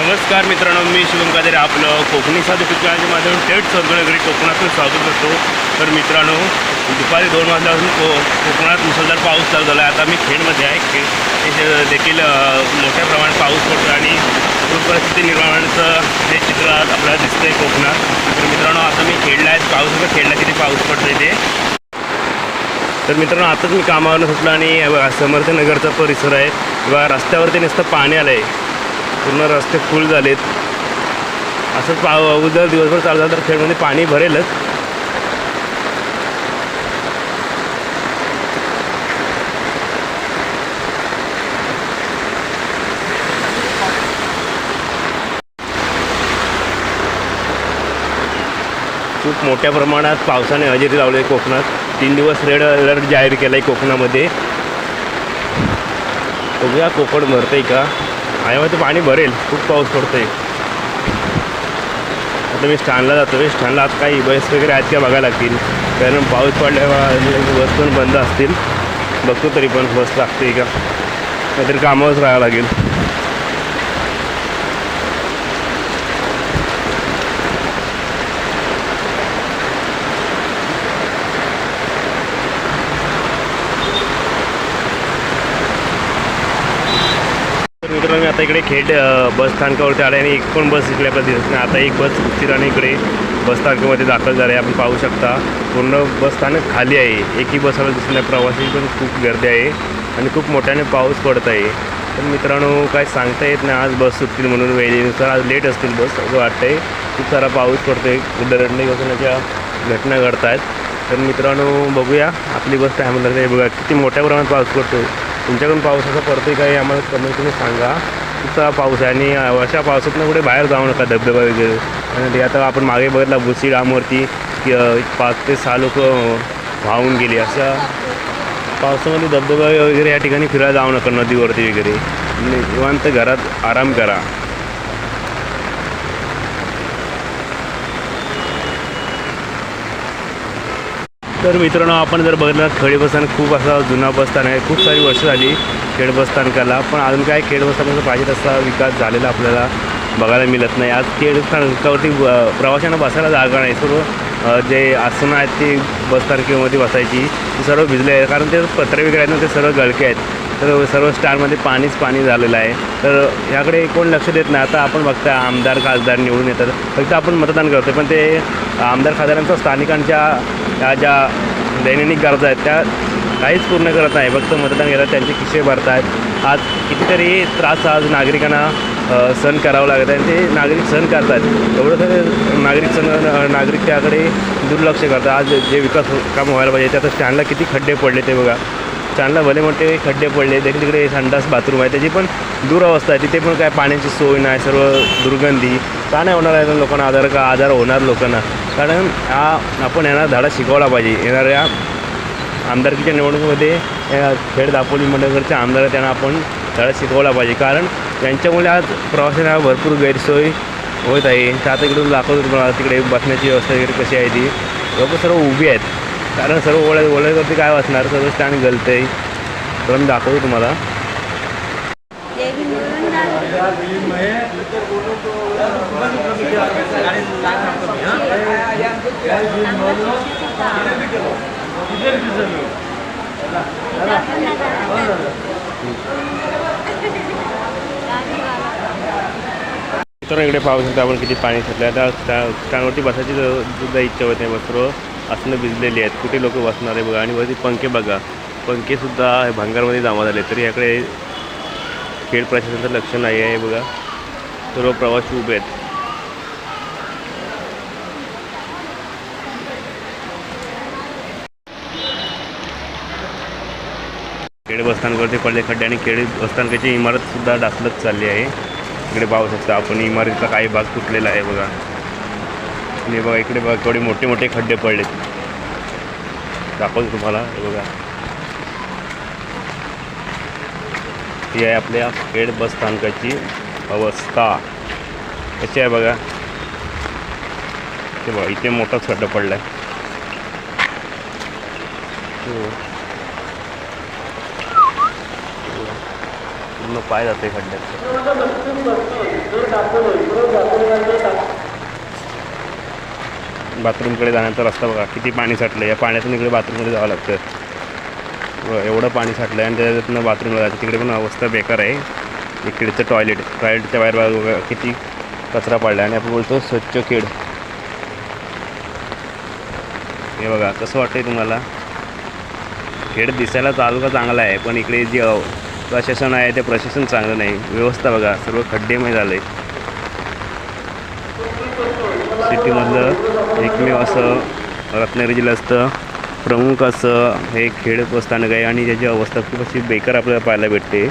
नमस्कार मित्रांनो मी शिवम कादेरे आपलं कोकणी साधू पिकांच्या माध्यमातून थेट सगळीकडे कोकणातून स्वागत करतो. तर मित्रांनो दुपारी दोन वाजल्यापासून को कोकणात मुसळधार पाऊस चालू झाला आहे आता मी खेडमध्ये आहे. खेड देखील मोठ्या प्रमाणात पाऊस पडतो आणि पूर परिस्थिती निर्माणाचं हे चित्र आपल्याला दिसतं आहे कोकणात. तर मित्रांनो आता मी खेडला आहे. पाऊस खेळला खेडला किती पाऊस पडतो ते. तर मित्रांनो आताच मी कामावरून सुटलो आणि समर्थनगरचा परिसर आहे. किंवा रस्त्यावरती नुसतं पाणी आलं आहे पूर्ण रस्ते फुल झालेत. असंच पाव जर दिवसभर चालू झालं तर खेळमध्ये पाणी भरेलच. खूप मोठ्या प्रमाणात पावसाने हजेरी लावली आहे कोकणात. तीन दिवस रेड अलर्ट जाहीर केला आहे कोकणामध्ये. बघूया कोकण भरतंय का? आयामध्ये पाणी भरेल. खूप पाऊस पडतोय. आता मी स्टँडला जातो. आहे स्टँडला आता काही बस वगैरे आहेत का बघायला लागतील. कारण पाऊस पडल्यावर बस पण बंद असतील. बघतो तरी पण बस लागते का. काहीतरी कामावरच राहावं लागेल. मित्रांनो मी आता इकडे खेड बस स्थानकावरती आले आणि एक पण बस इकडे आपल्याला दिसत नाही. आता एक बस उशिराने इकडे बस स्थानकामध्ये दाखल झाले आपण पाहू शकता पूर्ण बस स्थानक खाली आहे. एकही बसाला दिसत नाही. प्रवासी पण खूप गर्दी आहे आणि खूप मोठ्याने पाऊस पडत आहे. तर मित्रांनो काय सांगता येत नाही. आज बस सुटतील म्हणून वेळेनुसार. आज लेट असतील बस असं वाटतं आहे खूप सारा पाऊस पडतो आहे दरडणे घसण्याच्या घटना घडत आहेत तर मित्रांनो बघूया आपली बस काय म्हणतात बघा किती मोठ्या प्रमाणात पाऊस पडतो तुमच्याकडून पाऊस असा पडतोय काही आम्हाला कमी तुम्ही सांगा. खूप पाऊस आहे आणि अशा पावसातनं कुठे बाहेर जाऊ नका धबधबा वगैरे. आणि ते आता आपण मागे बघितला भुसी डामवरती की पाच ते सहा लोक वाहून गेली. अशा पावसामध्ये धबधबा वगैरे या ठिकाणी फिरायला जाऊ नका नदीवरती वगैरे. निवांत घरात आराम करा. तर मित्रांनो आपण जर बघितलं खेळ बसस्थान खूप असा जुना बसस्थान आहे. खूप सारी वर्ष झाली खेड बसस्थानकाला पण अजून काय खेड बसस्थानाचा पाहिजे तसा विकास झालेला आपल्याला बघायला मिळत नाही. आज खेळ स्थानकावरती प्रवाशांना बसायला जागा नाही. सर्व जे आसनं आहेत ते बसस्थानकामध्ये बसायची. ती सर्व भिजले आहेत. कारण ते पत्रे वगैरे आहेत ना ते सर्व गळके आहेत. तर सर्व स्टारमध्ये पाणीच पाणी झालेलं आहे. तर ह्याकडे कोण लक्ष देत नाही. आता आपण बघता आमदार खासदार निवडून येतात. फक्त आपण मतदान करतो पण ते आमदार खासदारांचा स्थानिकांच्या ह्या ज्या दैनंदिन गरजा आहेत त्या काहीच पूर्ण करत नाही. फक्त मतदान घेतात त्यांचे खिसे भरत आहेत आज कितीतरी त्रास आज नागरिकांना सहन करावं लागत आहे आणि ते नागरिक सहन करतात एवढं तर नागरिक सण नागरिक त्याकडे दुर्लक्ष करतात. आज जे विकास काम व्हायला पाहिजे त्यात स्टँडला किती खड्डे पडले ते बघा. चांगला भले मोठे खड्डे पडले तरी तिकडे संडास बाथरूम आहे त्याची पण दुरावस्था आहे. तिथे पण काय पाण्याची सोय नाही सर्व दुर्गंधी. का नाही होणार आहे? लोकांना आजार का आजार होणार लोकांना? कारण हा आपण यांना धडा शिकवला पाहिजे. येणाऱ्या आमदारकीच्या निवडणुकीमध्ये या खेड दापोली मंडळकडच्या आमदार त्यांना आपण धडा शिकवला पाहिजे. कारण त्यांच्यामुळे आज प्रवाशांना भरपूर गैरसोय होत आहे. तर आता इकडून दाखवतो तुम्हाला तिकडे बसण्याची व्यवस्था वगैरे कशी आहे ती? लोक सर्व उभी आहेत. कारण सर्व ओळख ओळखवरती काय वाचणार? सर्व स्टँड गलतं. तर मी दाखवतो तुम्हाला. तर इकडे पाहू शकता आपण किती पाणी साचलं आता स्टँडवरती बसायची सुद्धा इच्छा होत नाही बसरो असणं भिजलेली आहेत. कुठे लोक बसणार आहे बघा. आणि वरती पंखे बघा. पंखेसुद्धा भांगारमध्ये जमा झाले तरी याकडे खेड प्रशासनाचं लक्ष नाही आहे बघा. सर्व प्रवासी उभे आहेत. खेड बसस्थानकावरती पडले खड्डे आणि खेड बसस्थानकाची इमारतसुद्धा ढासलत चालली आहे. इकडे पाहू शकता आपण. इमारतीचा काही भाग तुटलेला आहे बघा. आणि बघा इकडे बघा थोडे मोठे मोठे खड्डे पडलेत. दाखवतो तुम्हाला हे बघा. ही आहे आपल्या खेड बस स्थानकाची अवस्था. कशी आहे बघा? ते बघा इथे मोठाच खड्डा पडला आहे हो. पूर्ण पाय जाते खड्ड्यात. बाथरूमकडे जाण्याचा रस्ता बघा किती पाणी साठलं या पाण्यातून इकडे बाथरूममध्ये जावं लागतं. व एवढं पाणी साठलं आहे आणि त्याच्यातनं बाथरूमला जायचं. तिकडे पण अवस्था बेकार आहे. इकडेचं टॉयलेट टॉयलेटच्या बाहेर बघा किती कचरा पडला आणि आपण बोलतो स्वच्छ खेड. हे बघा कसं वाटतंय तुम्हाला? खेड दिसायला तालुका चांगला आहे पण इकडे जे प्रशासन आहे ते प्रशासन चांगलं नाही. व्यवस्था बघा सर्व खड्डेमय झालं आहे सिटीमधलं एकमेव असं रत्नागिरी जिल्ह्याचं प्रमुख असं हे खेड स्थानक आहे आणि त्याची अवस्था खूप अशी बेकार आपल्याला पाहायला भेटते.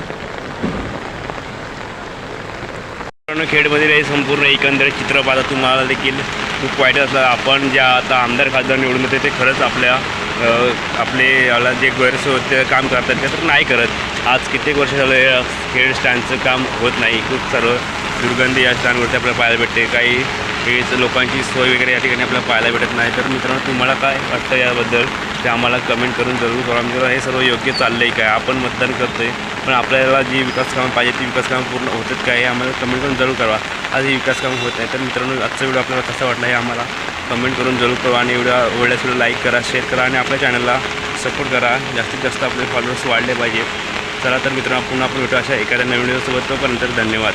खेडमधील हे संपूर्ण एकंदरीत चित्र पाहता तुम्हाला देखील खूप वाईट असलं आपण ज्या आता आमदार खासदार निवडून येते ते खरंच आपल्या आपले याला जे गैरसोय ते काम करतात ते तर नाही करत. आज कित्येक वर्ष झालं खेड स्टँडचं काम होत नाही. खूप सर्व दुर्गंधी या स्टँडवरती आपल्याला पाहायला भेटते. काही हेच लोकांची सोय वगैरे या ठिकाणी आपल्याला पाहायला भेटत नाही. तर मित्रांनो तुम्हाला काय वाटतं याबद्दल ते आम्हाला कमेंट करून जरूर करा मित्रांनो हे सर्व योग्य चाललं आहे काय? आपण मतदान करतो आहे पण आपल्याला जी विकास कामं पाहिजे ती विकास कामं पूर्ण होतात काय हे आम्हाला कमेंट करून जरूर करा आज ही विकास कामं होत नाही तर मित्रांनो आजचा व्हिडिओ आपल्याला कसा वाटला हे आम्हाला कमेंट करून जरूर करा आणि एवढ्या एवढ्याच व्हिडिओ लाईक करा शेअर करा आणि आपल्या चॅनलला सपोर्ट करा. जास्तीत जास्त आपले फॉलोअर्स वाढले पाहिजे चला तर मित्रांनो पुन्हा आपण भेटू अशा एखाद्या नवीन व्हिडिओसोबत तोपर्यंत धन्यवाद.